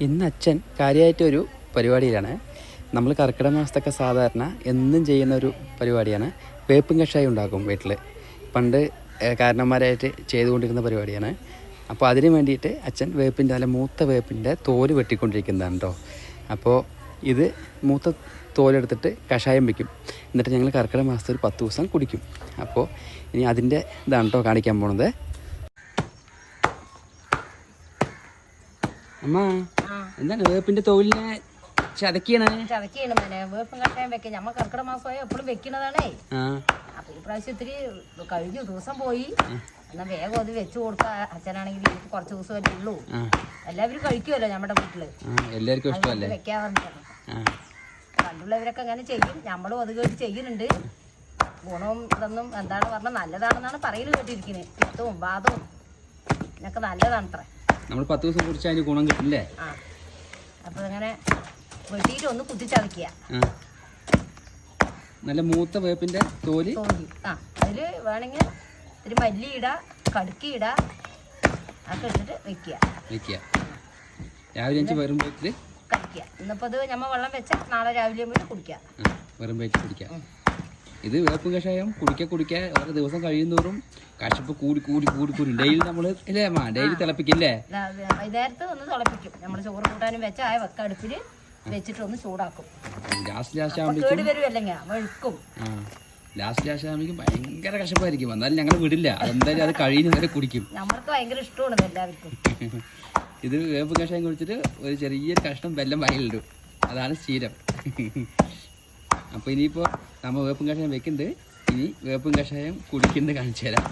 ഇന്ന് അച്ഛൻ കാര്യമായിട്ടൊരു പരിപാടിയിലാണ്. നമ്മൾ കർക്കിടക മാസത്തൊക്കെ സാധാരണ എന്നും ചെയ്യുന്ന ഒരു പരിപാടിയാണ്. വേപ്പും കഷായം ഉണ്ടാക്കും വീട്ടിൽ പണ്ട് കാരണന്മാരായിട്ട് ചെയ്തുകൊണ്ടിരുന്ന പരിപാടിയാണ്. അപ്പോൾ അതിന് വേണ്ടിയിട്ട് അച്ഛൻ വേപ്പിന്റെ അല്ല മൂത്ത വേപ്പിന്റെ തോൽ വെട്ടിക്കൊണ്ടിരിക്കുന്നതാണ് കേട്ടോ അപ്പോൾ ഇത് മൂത്ത തോലെടുത്തിട്ട് കഷായം വയ്ക്കും എന്നിട്ട് ഞങ്ങൾ കർക്കിടക മാസത്തിൽ ഒരു പത്ത് ദിവസം കുടിക്കും. അപ്പോൾ ഇനി അതിന്റെ ഇതാണ് കേട്ടോ കാണിക്കാൻ പോണത്. അമ്മ. എന്താണ് വേപ്പിന്റെ തോലിനെ ചതക്കിയാണ്? ചതക്കിയാണ് മോനെ. വേപ്പും കട്ടാൻ വെക്കാം. ഞമ്മ കർക്കിട മാസമായ എപ്പോഴും വെക്കണതാണേ അപ്പൊ ഈ പ്രാവശ്യം ഇത്തിരി കഴിഞ്ഞു ദിവസം പോയി. എന്നാ വേഗം അത് വെച്ചു കൊടുക്ക അച്ഛനാണെങ്കിൽ കുറച്ച് ദിവസം അല്ലേ ഉള്ളൂ. എല്ലാവരും കഴിക്കുമല്ലോ നമ്മുടെ വീട്ടിൽ. എല്ലാവർക്കും ഇഷ്ടമല്ലേ? വെക്കാൻ ആ. പണ്ടുള്ളവരൊക്കെ അങ്ങനെ ചെയ്യും. നമ്മളും അത് കേട്ട് ചെയ്യുന്നുണ്ട്. ഗുണവും ഇതൊന്നും എന്താണ് പറഞ്ഞാൽ നല്ലതാണെന്നാണ് പറയുന്നത് കേട്ടിരിക്കുന്നത് പിത്തവും വാദവും ഇതൊക്കെ നല്ലതാണ് അത്ര നമ്മൾ പത്ത് ദിവസം കുറിച്ച് അതിന് ഗുണം കിട്ടില്ലേ? അപ്പൊ അങ്ങനെ വെട്ടിയിട്ട് ഒന്ന് കുത്തിച്ചതക്കിയ നല്ല മൂത്ത വേപ്പിന്റെ തോലി. ആ അതിൽ വേണമെങ്കിൽ ഇത്തിരി മല്ലി ഇടാ കടുക്കി ഇടാ അതൊക്കെ ഇട്ടിട്ട് വെക്കുക. വെക്കുക. രാവിലെ അഞ്ച് വെറും വയറ്റിൽ കഴിക്കുക ഇന്നിപ്പോ ഇത് ഞമ്മ വെള്ളം വെച്ചാൽ നാളെ രാവിലെ പോയി കുടിക്കുക വെറും വയറ്റിൽ കുടിക്കുക ഇത് വേപ്പും കഷായം കുടിക്കുക കുടിക്കുക ഓരോ ദിവസം കഴിയുന്നോറും കശപ്പ് കൂടി കൂടി കൂടി കൂടി. ഡെയിലി നമ്മൾ ഇല്ലേ മാ ഡെയിലി തിളപ്പിക്കില്ലേ? വൈകുന്നേരത്ത് ഒന്ന് തിളപ്പിക്കും. നമ്മൾ ചോറ് കൂട്ടാനും വെച്ച ആ വെക്ക അടുപ്പിൽ വെച്ചിട്ട് ഒന്ന് ചൂടാക്കും. ലാസ്റ്റ് ലാസ്റ്റ് ആകുമ്പോഴേക്കും ലാസ്റ്റ് ലാസ്റ്റ് ആകുമ്പോഴേക്കും ഭയങ്കര കശപ്പായിരിക്കും. എന്നാലും ഞങ്ങൾ വിടില്ല. അതെന്തായാലും അത് കഴിയുന്ന വരെ കുടിക്കും. നമ്മൾക്ക് ഭയങ്കര ഇഷ്ടമാണ് ഇത് എല്ലാവർക്കും. ഇത് വേപ്പ് കഷായം കുടിച്ചിട്ട് ഒരു ചെറിയ കഷ്ണം വെല്ലം വയലിടും. അതാണ് സ്ഥിരം. അപ്പോൾ ഇനിയിപ്പോൾ നമ്മൾ വേപ്പും കഷായം വെക്കുന്നുണ്ട് ഇനി വേപ്പും കഷായം കുടിക്കുന്നത് കാണിച്ചു തരാം.